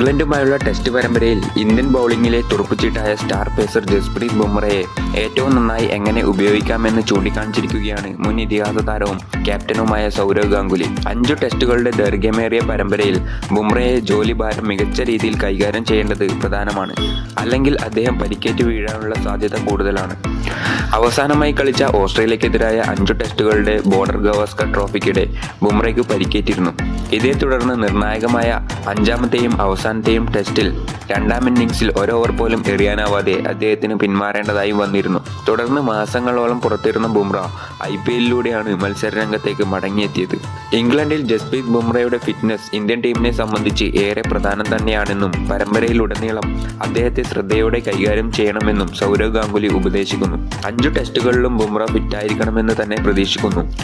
ഇംഗ്ലണ്ടുമായുള്ള test പരമ്പരയിൽ Indian ബൗളിംഗിലെ തുറപ്പുചീട്ടായ സ്റ്റാർ പേസർ ജസ്പ്രീത് ബുംറയെ ഏറ്റവും നന്നായി എങ്ങനെ ഉപയോഗിക്കാമെന്ന് ചൂണ്ടിക്കാണിച്ചിരിക്കുകയാണ് മുൻ ഇതിഹാസ താരവും ക്യാപ്റ്റനുമായ സൗരവ് ഗാംഗുലി. അഞ്ചു ടെസ്റ്റുകളുടെ ദൈർഘ്യമേറിയ പരമ്പരയിൽ ബുംറയെ ജോലി ഭാരം മികച്ച രീതിയിൽ കൈകാര്യം ചെയ്യേണ്ടത് പ്രധാനമാണ്. അല്ലെങ്കിൽ അദ്ദേഹം പരിക്കേറ്റ് വീഴാനുള്ള സാധ്യത കൂടുതലാണ്. അവസാനമായി കളിച്ച ഓസ്ട്രേലിയക്കെതിരായ അഞ്ചു ടെസ്റ്റുകളുടെ ബോർഡർ ഗവാസ്കർ ട്രോഫിക്കിടെ ബുംറയ്ക്ക് പരിക്കേറ്റിരുന്നു. ഇതേ തുടർന്ന് നിർണായകമായ അഞ്ചാമത്തെയും അവസാനത്തെയും ടെസ്റ്റിൽ രണ്ടാം ഇന്നിംഗ്സിൽ ഓവർ പോലും എറിയാനാവാതെ അദ്ദേഹത്തിന് പിന്മാറേണ്ടതായി വന്നിരുന്നു. തുടർന്ന് മാസങ്ങളോളം പുറത്തിരുന്ന ബുംറ ഐ പി എല്ലിലൂടെയാണ് മത്സര രംഗത്തേക്ക് മടങ്ങിയെത്തിയത്. ഇംഗ്ലണ്ടിൽ ജസ്പ്രീത് ബുംറയുടെ ഫിറ്റ്നസ് ഇന്ത്യൻ ടീമിനെ സംബന്ധിച്ച് ഏറെ പ്രധാനം തന്നെയാണെന്നും പരമ്പരയിലുടനീളം അദ്ദേഹത്തെ ശ്രദ്ധയോടെ കൈകാര്യം ചെയ്യണമെന്നും സൗരവ് ഗാംഗുലി ഉപദേശിക്കുന്നു. അഞ്ചു ടെസ്റ്റുകളിലും ബുംറ ഫിറ്റായിരിക്കണമെന്ന് തന്നെ പ്രതീക്ഷിക്കുന്നു.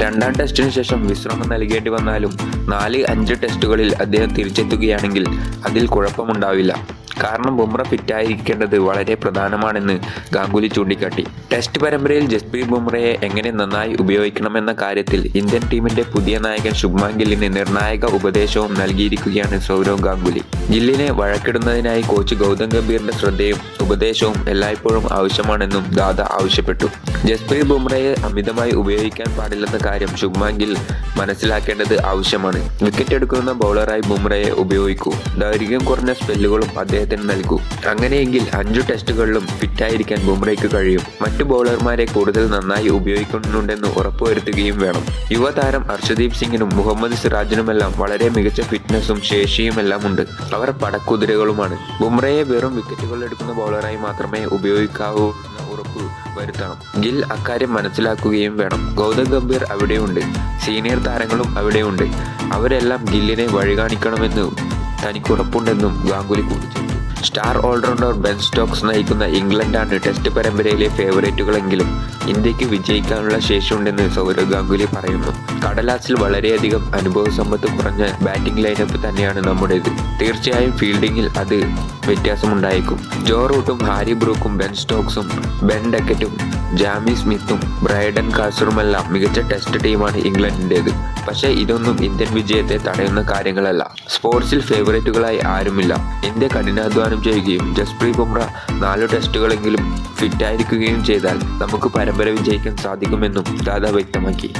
രണ്ടാം ടെസ്റ്റിന് ശേഷം വിശ്രമം നൽകേണ്ടി വന്നാലും നാല് അഞ്ച് ടെസ്റ്റുകളിൽ അദ്ദേഹം തിരിച്ചെത്തുകയാണെങ്കിൽ അതിൽ കുഴപ്പമുണ്ടാവില്ല. കാരണം ബുംറ ഫിറ്റായിരിക്കേണ്ടത് വളരെ പ്രധാനമാണെന്ന് ഗാംഗുലി ചൂണ്ടിക്കാട്ടി. ടെസ്റ്റ് പരമ്പരയിൽ ജസ്പ്രീത് ബുംറയെ എങ്ങനെ നന്നായി ഉപയോഗിക്കണമെന്ന കാര്യത്തിൽ ഇന്ത്യൻ ടീമിന്റെ പുതിയ നായകൻ ശുഭ്മാൻ ഗില്ലിന് നിർണായക ഉപദേശവും നൽകിയിരിക്കുകയാണ് സൗരവ് ഗാംഗുലി. ഗില്ലിനെ വഴക്കിടുന്നതിനായി കോച്ച് ഗൗതം ഗംഭീറിന്റെ ശ്രദ്ധയും ഉപദേശവും എല്ലായ്പ്പോഴും ആവശ്യമാണെന്നും ദാദ ആവശ്യപ്പെട്ടു. ജസ്പ്രീത് ബുംറയെ അമിതമായി ഉപയോഗിക്കാൻ പാടില്ലെന്ന കാര്യം ശുഭ്മാൻ ഗിൽ മനസ്സിലാക്കേണ്ടത് ആവശ്യമാണ്. വിക്കറ്റ് എടുക്കുന്ന ബൗളറായി ബുംറയെ ഉപയോഗിക്കൂ. ദൈർഘ്യം കുറഞ്ഞ സ്പെല്ലുകളും അദ്ദേഹത്തിന് നൽകൂ. അങ്ങനെയെങ്കിൽ അഞ്ചു ടെസ്റ്റുകളിലും ഫിറ്റായിരിക്കാൻ ബുംറയ്ക്ക് കഴിയും. മറ്റു ബൗളർമാരെ കൂടുതൽ നന്നായി ഉപയോഗിക്കുന്നുണ്ടെന്ന് ഉറപ്പുവരുത്തുകയും വേണം. യുവതാരം അർഷദീപ് സിംഗിനും മുഹമ്മദ് സിറാജിനുമെല്ലാം വളരെ മികച്ച ഫിറ്റ്നസും ശേഷിയുമെല്ലാം ഉണ്ട് അവർ പടക്കുതിരകളുമാണ്. ബുംറയെ വെറും വിക്കറ്റുകൾ എടുക്കുന്ന ബൗളറായി മാത്രമേ ഉപയോഗിക്കാവൂ എന്ന് ഉറപ്പ് വരുത്തണം. ഗിൽ അക്കാര്യം മനസ്സിലാക്കുകയും വേണം. ഗൗതം ഗംഭീർ അവിടെയുണ്ട്. സീനിയർ താരങ്ങളും അവിടെയുണ്ട്. അവരെല്ലാം ഗില്ലിനെ വഴികാണിക്കണമെന്നും തനിക്ക് ഉറപ്പുണ്ടെന്നും ഗാംഗുലി കൂട്ടിച്ചേർത്തു. സ്റ്റാർ ഓൾറൗണ്ടർ ബെൻ സ്റ്റോക്സ് നയിക്കുന്ന ഇംഗ്ലണ്ടാണ് ടെസ്റ്റ് പരമ്പരയിലെ ഫേവറേറ്റുകളെങ്കിലും ഇന്ത്യയ്ക്ക് വിജയിക്കാനുള്ള ശേഷിയുണ്ടെന്ന് സൗരവ് ഗാംഗുലി പറയുന്നു. കടലാസിൽ വളരെയധികം അനുഭവ സമ്പത്ത് കുറഞ്ഞ ബാറ്റിംഗ് ലൈനപ്പ് തന്നെയാണ് നമ്മുടേത്. തീർച്ചയായും ഫീൽഡിങ്ങിൽ അത് വ്യത്യാസമുണ്ടായേക്കും. ജോ റൂട്ടും ഹാരി ബ്രൂക്കും ബെൻ സ്റ്റോക്സും ബെൻ ഡക്കറ്റും ജാമി സ്മിത്തും ബ്രൈഡൻ കാസറുമെല്ലാം മികച്ച ടെസ്റ്റ് ടീമാണ് ഇംഗ്ലണ്ടിന്റേത്. പക്ഷേ ഇതൊന്നും ഇന്ത്യൻ വിജയത്തെ തടയുന്ന കാര്യങ്ങളല്ല. സ്പോർട്സിൽ ഫേവറേറ്റുകളായി ആരുമില്ല. ഇന്ത്യ കഠിനാധ്വാനം ചെയ്യുകയും ജസ്പ്രീത് ബുംറ നാല് ടെസ്റ്റുകളെങ്കിലും ഫിറ്റായിരിക്കുകയും ചെയ്താൽ നമുക്ക് പരമ്പര വിജയിക്കാൻ സാധിക്കുമെന്നും ദാദ വ്യക്തമാക്കി.